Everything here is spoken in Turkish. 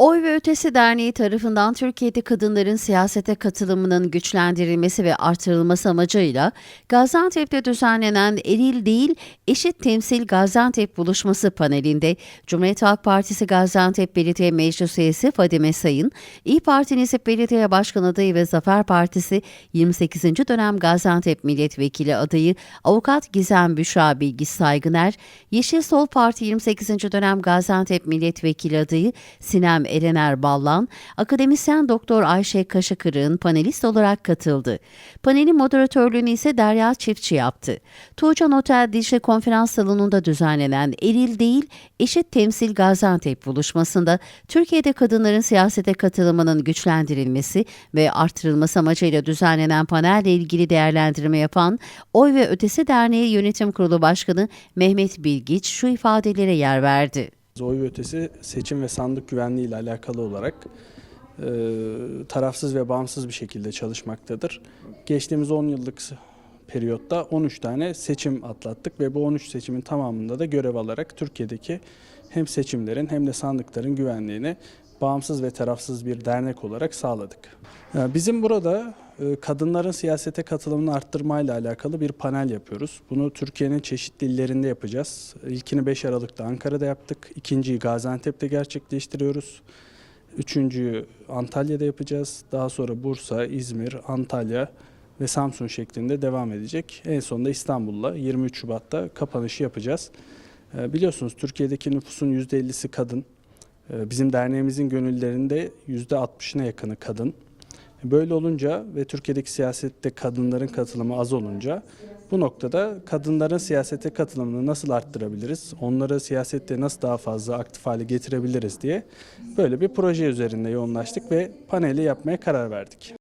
Oy ve Ötesi Derneği tarafından Türkiye'de kadınların siyasete katılımının güçlendirilmesi ve artırılması amacıyla Gaziantep'te düzenlenen eril değil eşit temsil Gaziantep buluşması panelinde Cumhuriyet Halk Partisi Gaziantep Belediye Meclis Üyesi Fadime Sayın, İyi Parti Nisip Belediye Başkan adayı ve Zafer Partisi 28. dönem Gaziantep Milletvekili adayı Avukat Gizem Büşra Bilgis Saygıner, Yeşil Sol Parti 28. dönem Gaziantep Milletvekili adayı Sinem Erener Ballan, akademisyen Doktor Ayşe Kaşıkırık'ın panelist olarak katıldı. Panelin moderatörlüğünü ise Derya Çiftçi yaptı. Tuğcan Otel Dicle Konferans Salonu'nda düzenlenen Eril değil Eşit Temsil Gaziantep buluşmasında Türkiye'de kadınların siyasete katılımının güçlendirilmesi ve artırılması amacıyla düzenlenen panelle ilgili değerlendirme yapan Oy ve Ötesi Derneği Yönetim Kurulu Başkanı Mehmet Bilgiç şu ifadelere yer verdi. Oy ve ötesi seçim ve sandık güvenliği ile alakalı olarak e, tarafsız ve bağımsız bir şekilde çalışmaktadır. Geçtiğimiz 10 yıllık periyotta 13 tane seçim atlattık ve bu 13 seçimin tamamında da görev alarak Türkiye'deki hem seçimlerin hem de sandıkların güvenliğini bağımsız ve tarafsız bir dernek olarak sağladık. Bizim burada kadınların siyasete katılımını arttırmayla alakalı bir panel yapıyoruz. Bunu Türkiye'nin çeşitli illerinde yapacağız. İlkini 5 Aralık'ta Ankara'da yaptık. İkinciyi Gaziantep'te gerçekleştiriyoruz. Üçüncüyü Antalya'da yapacağız. Daha sonra Bursa, İzmir, Antalya ve Samsun şeklinde devam edecek. En sonunda İstanbul'la 23 Şubat'ta kapanışı yapacağız. E, Biliyorsunuz Türkiye'deki nüfusun %50'si kadın. E, Bizim derneğimizin gönüllerinde %60'ına yakını kadın. Böyle olunca ve Türkiye'deki siyasette kadınların katılımı az olunca bu noktada kadınların siyasete katılımını nasıl arttırabiliriz, onları siyasette nasıl daha fazla aktif hale getirebiliriz diye böyle bir proje üzerinde yoğunlaştık ve paneli yapmaya karar verdik.